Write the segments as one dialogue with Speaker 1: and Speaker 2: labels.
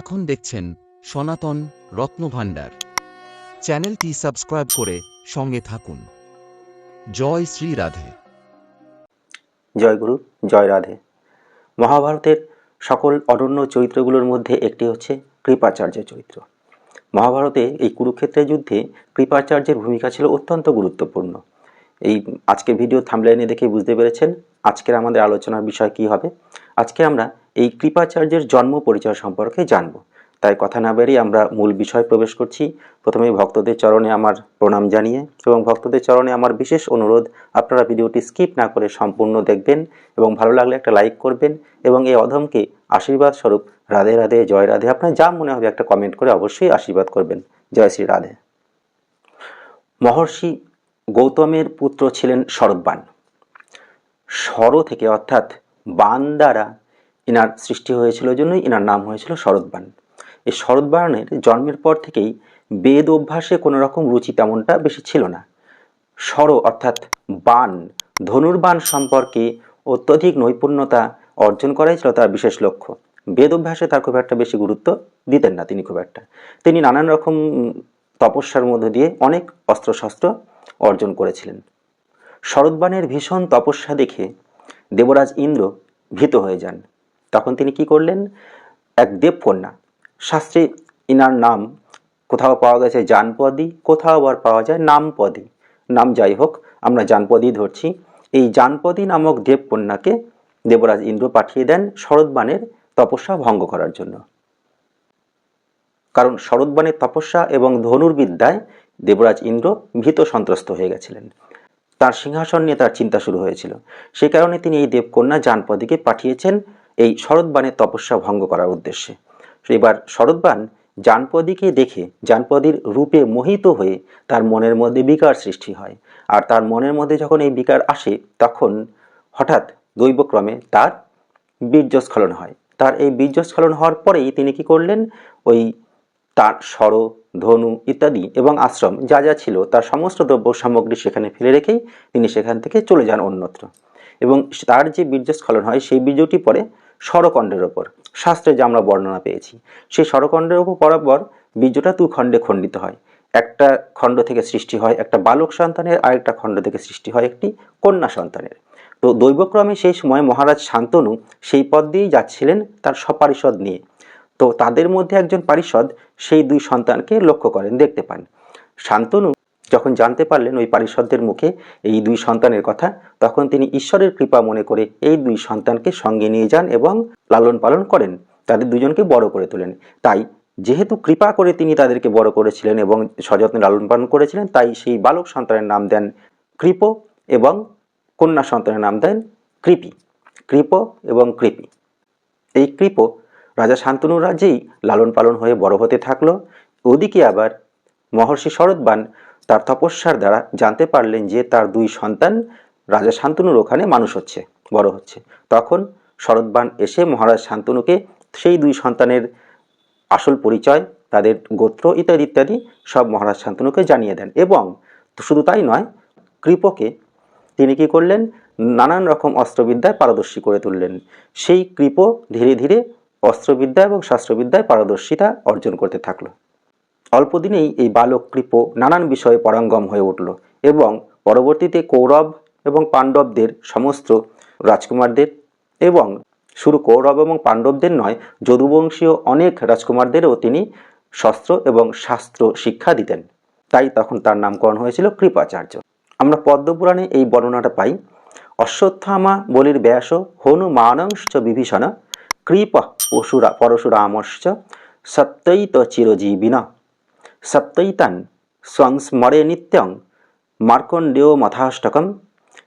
Speaker 1: এখন দেখছেন সনাতন রত্নভাণ্ডার। চ্যানেলটি সাবস্ক্রাইব করে সঙ্গে থাকুন। জয় শ্রী রাধে।
Speaker 2: জয় গুরু, জয় রাধে। মহাভারতের সকল অনন্য চরিত্রগুলোর মধ্যে একটি হচ্ছে কৃপাচার্যের চরিত্র। মহাভারতে এই কুরুক্ষেত্রের যুদ্ধে কৃপাচার্যের ভূমিকা ছিল অত্যন্ত গুরুত্বপূর্ণ। এই আজকের ভিডিও থামলাইনে দেখে বুঝতে পেরেছেন আজকের আমাদের আলোচনার বিষয় কি হবে। আজকে আমরা এই কৃপাচার্যের জন্ম পরিচয় সম্পর্কে জানব। তাই কথা না বেরিয়ে আমরা মূল বিষয় প্রবেশ করছি। প্রথমে ভক্তদের চরণে আমার প্রণাম জানিয়ে এবং ভক্তদের চরণে আমার বিশেষ অনুরোধ, আপনারা ভিডিওটি স্কিপ না করে সম্পূর্ণ দেখবেন এবং ভালো লাগলে একটা লাইক করবেন এবং এই অধমকে আশীর্বাদ স্বরূপ রাধে রাধে, জয় রাধে, আপনার যা মনে হবে একটা কমেন্ট করে অবশ্যই আশীর্বাদ করবেন। জয় শ্রী রাধে। মহর্ষি গৌতমের পুত্র ছিলেন শরৎবান। স্বর থেকে অর্থাৎ বান দ্বারা ইনার সৃষ্টি হয়েছিল জন্যই ইনার নাম হয়েছিল শরৎবান। এই শরৎবানের জন্মের পর থেকেই বেদ অভ্যাসে কোনো রকম রুচি তেমনটা বেশি ছিল না। স্বর অর্থাৎ বান ধনুর্বান সম্পর্কে অত্যধিক নৈপুণ্যতা অর্জন করাই ছিল তার বিশেষ লক্ষ্য। বেদ অভ্যাসে তার খুব একটা বেশি গুরুত্ব দিতেন না তিনি খুব একটা। তিনি নানান রকম তপস্যার মধ্য দিয়ে অনেক অস্ত্রশস্ত্র অর্জন করেছিলেন। শরৎবানের ভীষণ তপস্যা দেখে দেবরাজ ইন্দ্র ভীত হয়ে যান। তখন তিনি কি করলেন? এক দেবকন্যা। শাস্ত্রে ইনার নাম কোথাও পাওয়া গেছে জানপদী, কোথাও আবার পাওয়া যায় নামপদী। নাম যাই হোক, আমরা জানপদী ধরছি। এই জানপদী নামক দেবকন্যাকে দেবরাজ ইন্দ্র পাঠিয়ে দেন শরৎবানের তপস্যা ভঙ্গ করার জন্য। কারণ শরৎবাণের তপস্যা এবং ধনুর্বিদ্যায় দেবরাজ ইন্দ্র ভীত সন্ত্রস্ত হয়ে গেছিলেন। তার সিংহাসন নিয়ে তার চিন্তা শুরু হয়েছিল। সে কারণে তিনি এই দেবকন্যা জানপদীকে পাঠিয়েছেন এই শরৎবাণের তপস্যা ভঙ্গ করার উদ্দেশ্যে। এবার শরৎবাণ জানপদীকে দেখে জানপদীর রূপে মোহিত হয়ে তার মনের মধ্যে বিকার সৃষ্টি হয়। আর তার মনের মধ্যে যখন এই বিকার আসে, তখন হঠাৎ দৈবক্রমে তার বীর্যস্খলন হয়। তার এই বীর্যস্খলন হওয়ার পরেই তিনি কি করলেন? ওই তার স্বর, ধনু ইত্যাদি এবং আশ্রম যা যা ছিল, তার সমস্ত দ্রব্য সামগ্রী সেখানে ফেলে রেখেই তিনি সেখান থেকে চলে যান অন্যত্র। এবং তার যে বীর্যস্খলন হয়, সেই বীর্যটি পরে স্বরকণ্ডের ওপর। শাস্ত্রে যা আমরা বর্ণনা পেয়েছি, সেই স্বরকণ্ডের ওপর পর বীর্যটা দু খণ্ডে খণ্ডিত হয়। একটা খণ্ড থেকে সৃষ্টি হয় একটা বালক সন্তানের, আরেকটা খণ্ড থেকে সৃষ্টি হয় একটি কন্যা সন্তানের। তো দৈবক্রমে সেই সময় মহারাজ শান্তনু সেই পদ দিয়েই যাচ্ছিলেন তার সপারিষদ নিয়ে। তো তাদের মধ্যে একজন পারিষদ সেই দুই সন্তানকে লক্ষ্য করেন, দেখতে পান। শান্তনু যখন জানতে পারলেন ওই পারিষদদের মুখে এই দুই সন্তানের কথা, তখন তিনি ঈশ্বরের কৃপা মনে করে এই দুই সন্তানকে সঙ্গে নিয়ে যান এবং লালন পালন করেন। তাদের দুজনকে বড় করে তোলেন। তাই যেহেতু কৃপা করে তিনি তাদেরকে বড় করেছিলেন এবং সযত্নে লালন পালন করেছিলেন, তাই সেই বালক সন্তানের নাম দেন কৃপ এবং কন্যা সন্তানের নাম দেন কৃপি। কৃপ এবং কৃপি। এই কৃপ রাজা শান্তনু রাজ্যেই লালন পালন হয়ে বড় হতে থাকল। ওদিকে আবার মহর্ষি শরৎবান তার তপস্যার দ্বারা জানতে পারলেন যে তার দুই সন্তান রাজা শান্তনুর ওখানে মানুষ হচ্ছে, বড় হচ্ছে। তখন শরৎবান এসে মহারাজ শান্তনুকে সেই দুই সন্তানের আসল পরিচয়, তাদের গোত্র ইত্যাদি ইত্যাদি সব মহারাজ শান্তনুকে জানিয়ে দেন এবং শুধু তাই নয়, কৃপকে তিনি কি করলেন? নানান রকম অস্ত্রবিদ্যায় পারদর্শী করে তুললেন। সেই কৃপ ধীরে ধীরে অস্ত্রবিদ্যা এবং শাস্ত্রবিদ্যায় পারদর্শিতা অর্জন করতে থাকল। অল্প দিনেই এই বালক কৃপ নানান বিষয়ে পরাঙ্গম হয়ে উঠল এবং পরবর্তীতে কৌরব এবং পাণ্ডবদের সমস্ত রাজকুমারদের এবং শুধু কৌরব এবং পাণ্ডবদের নয়, যদুবংশীয় অনেক রাজকুমারদেরও তিনি শস্ত্র এবং শাস্ত্র শিক্ষা দিতেন। তাই তখন তার নামকরণ হয়েছিল কৃপাচার্য। আমরা পদ্মপুরাণে এই বর্ণনাটা পাই, অশ্বত্থামা বলির ব্যাস হনুমানংশ্চ বিভীষণ, কৃপ পশুরা পরশুরামশ্চ সপ্তৈত চিরজীবিন। সপ্তৈতান সংস্মরে নিত্যং মার্কণ্ডেয় মথাষ্টকম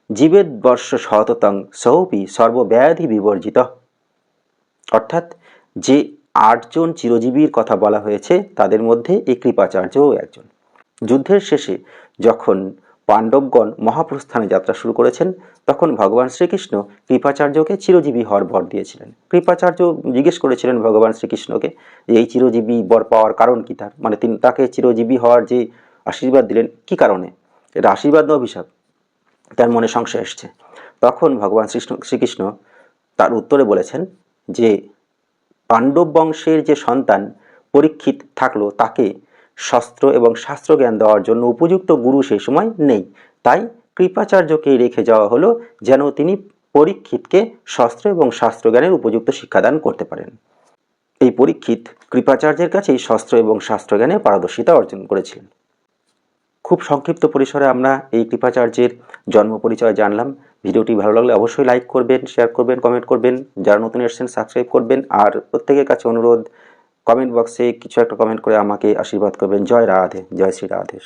Speaker 2: জীবেদ্বর্ষ শততং সৌপি সর্বব্যাধি বিবর্জিত অর্থাৎ যে আটজন চিরজীবীর কথা বলা হয়েছে তাদের মধ্যে এই কৃপাচার্যও একজন। যুদ্ধের শেষে যখন পাণ্ডবগণ মহাপ্রস্থানে যাত্রা শুরু করেছেন। তখন ভগবান শ্রীকৃষ্ণ কৃপাচার্যকে চিরজীবী হওয়ার বর দিয়েছিলেন। কৃপাচার্য জিজ্ঞেস করেছিলেন ভগবান শ্রীকৃষ্ণকে যে এই চিরজীবী বর পাওয়ার কারণ কি? তার মানে তিনি তাকে চিরজীবী হওয়ার যে আশীর্বাদ দিলেন, কি কারণে? এটা আশীর্বাদ না অভিশাপ? তার মনে সংশয় এসছে। তখন ভগবান শ্রীকৃষ্ণ শ্রীকৃষ্ণ তার উত্তরে বলেছেন যে পাণ্ডব বংশের যে সন্তান পরীক্ষিত থাকল, তাকে শস্ত্র এবং শাস্ত্রজ্ঞান দেওয়ার জন্য উপযুক্ত গুরু সেই সময় নেই। তাই কৃপাচার্যকে রেখে যাওয়া হলো যেন তিনি পরীক্ষিতকে শস্ত্র এবং শাস্ত্রজ্ঞানের উপযুক্ত শিক্ষাদান করতে পারেন। এই পরীক্ষিত কৃপাচার্যের কাছেই শস্ত্র এবং শাস্ত্রজ্ঞানে পারদর্শিতা অর্জন করেছিলেন। খুব সংক্ষিপ্ত পরিসরে আমরা এই কৃপাচার্যের জন্ম পরিচয় জানলাম। ভিডিওটি ভালো লাগলে অবশ্যই লাইক করবেন, শেয়ার করবেন, কমেন্ট করবেন। যারা নতুন এসেছেন, সাবস্ক্রাইব করবেন। আর প্রত্যেকের কাছে অনুরোধ কমেন্ট বক্সে কিছু একটা কমেন্ট করে আমাকে আশীর্বাদ করবেন। জয় রাধে জয় শ্রী রাধে